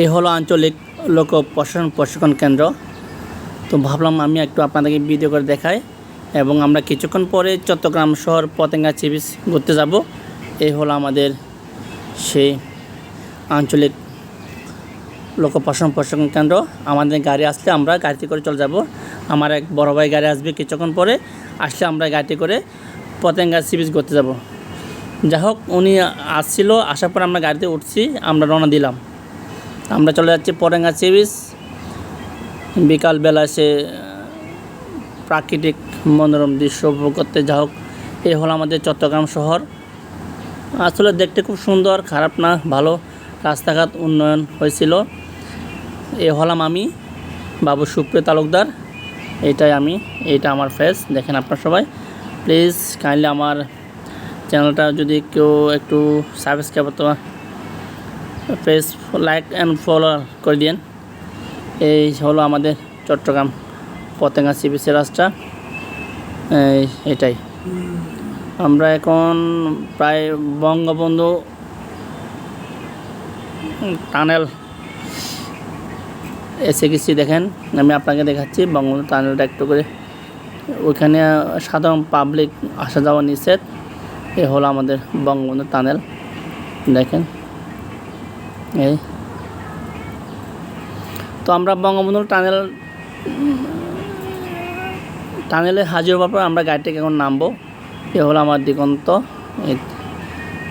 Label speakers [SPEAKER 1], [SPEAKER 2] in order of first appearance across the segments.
[SPEAKER 1] এই হলো আঞ্চলিক লোক প্রশাসন প্রশিক্ষণ কেন্দ্র। তো ভাবলাম আমি একটু আপনাদেরকে ভিডিও করে দেখাই এবং আমরা কিছুক্ষণ পরে চট্টগ্রাম শহর পতেঙ্গা সি বিচ ঘুরতে যাব। এই হলো আমাদের সেই আঞ্চলিক লোক প্রশাসন প্রশিক্ষণ কেন্দ্র। আমাদের গাড়ি আসলে আমরা গাড়িতে করে চলে যাব। আমার এক বড় ভাই গাড়ি আসবে কিছুক্ষণ পরে, আসলে আমরা গাড়িতে করে পতেঙ্গা সি বিচ ঘুরতে যাব। যাই হোক, উনি আসছিল, আসার পর আমরা গাড়িতে উঠছি, আমরা রওনা দিলাম। আমরা চলে যাচ্ছি পরেঙ্গা সি বিচ বিকালবেলা সে প্রাকৃতিক মনোরম দৃশ্য উপভোগ করতে যা হোক এই হলো আমাদের চট্টগ্রাম শহর। আসলে দেখতে খুব সুন্দর, খারাপ না, ভালো। রাস্তাঘাট উন্নয়ন হয়েছিল। এ হলাম আমি, বাবু সুপ্রিয় তালুকদার। এটাই আমি, এটা আমার ফেস, দেখেন আপনারা সবাই। প্লিজ, কাইন্ডলি আমার চ্যানেলটা যদি কেউ একটু সাবস্ক্রাইব তো পেজ লাইক অ্যান্ড ফলো করে দিন এই হলো আমাদের চট্টগ্রাম পতেঙ্গা সিবিসি রাস্তা। এটাই। আমরা এখন প্রায় বঙ্গবন্ধু টানেল এসে গেছি দেখেন। আমি আপনাকে দেখাচ্ছি বঙ্গবন্ধু টানেলটা একটু করে। ওইখানে সাধারণ পাবলিক আসা যাওয়া নিষেধ। এ হলো আমাদের বঙ্গবন্ধু টানেল। দেখেন। এই। তো আমরা বঙ্গবন্ধু টানেল, টানেলে হাজির হওয়ার পর আমরা গাড়িটাকে এখন নামবো। এ হলো আমার দিগন্ত।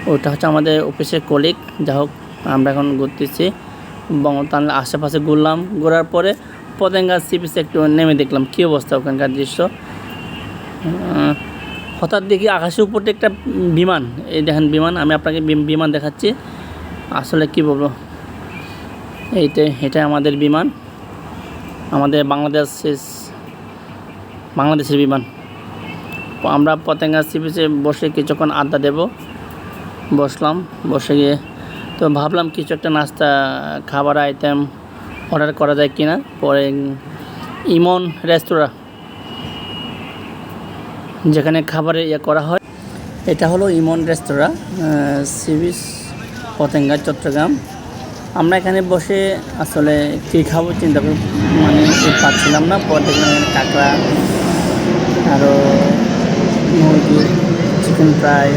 [SPEAKER 1] ওটা হচ্ছে আমাদের অফিসের কলিগ যা হোক, আমরা এখন ঘুরতেছি। বঙ্গ টানেল আশেপাশে ঘুরলাম। ঘোরার পরে পতেঙ্গা সিপিসে একটু নেমে দেখলাম। কী অবস্থা ওখানকার দৃশ্য? হঠাৎ দেখি আকাশের উপরটা একটা বিমান। এই দেখেন বিমান, আমি আপনাকে বিম- বিমান দেখাচ্ছি। আসলে কি বলব? এইটাই, এটাই আমাদের বিমান। আমাদের বাংলাদেশ বাংলাদেশের বিমান। আমরা পতেঙ্গা সি বিচে বসে কিছুক্ষণ আড্ডা দেব। বসলাম, বসে গিয়ে তো ভাবলাম কিছু একটা নাস্তা, খাবার আইটেম অর্ডার করা যায় কি না পরে ইমন রেস্তোরাঁ যেখানে খাবারের ইয়ে করা হয়। এটা হলো Emon restaurant sea beach Patenga, Chattogram. আমরা এখানে বসে আসলে কী খাব চিন্তা করি মানে পাচ্ছিলাম না। পরে দেখলাম কাঁকড়া আরও মুরগি চিকেন ফ্রাই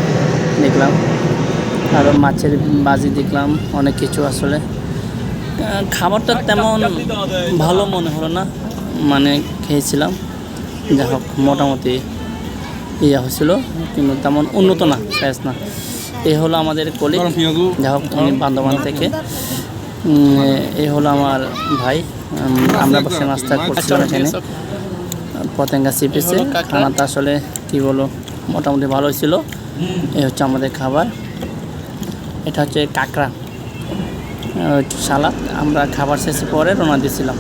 [SPEAKER 1] দেখলাম। আরও মাছের বাজি দেখলাম, অনেক কিছু আসলে। খাবারটা তেমন ভালো মনে হলো না মানে খেয়েছিলাম। যা হোক, মোটামুটি ইয়ে হয়েছিল, কিন্তু তেমন উন্নত না, শেষ না। এই হলো আমাদের কলিগ যা হোক উনি বান্দরবান থেকে। এই হলো আমার ভাই। আমরা বসে নাস্তা করছিলাম এখানে পতেঙ্গা সিপিসে খানাটা আসলে কি বলো মোটামুটি ভালো ছিল। এই হচ্ছে আমাদের খাবার। এটা হচ্ছে কাঁকড়া। সালাদ। আমরা খাবার শেষে পরে রোনা দিয়েছিলাম।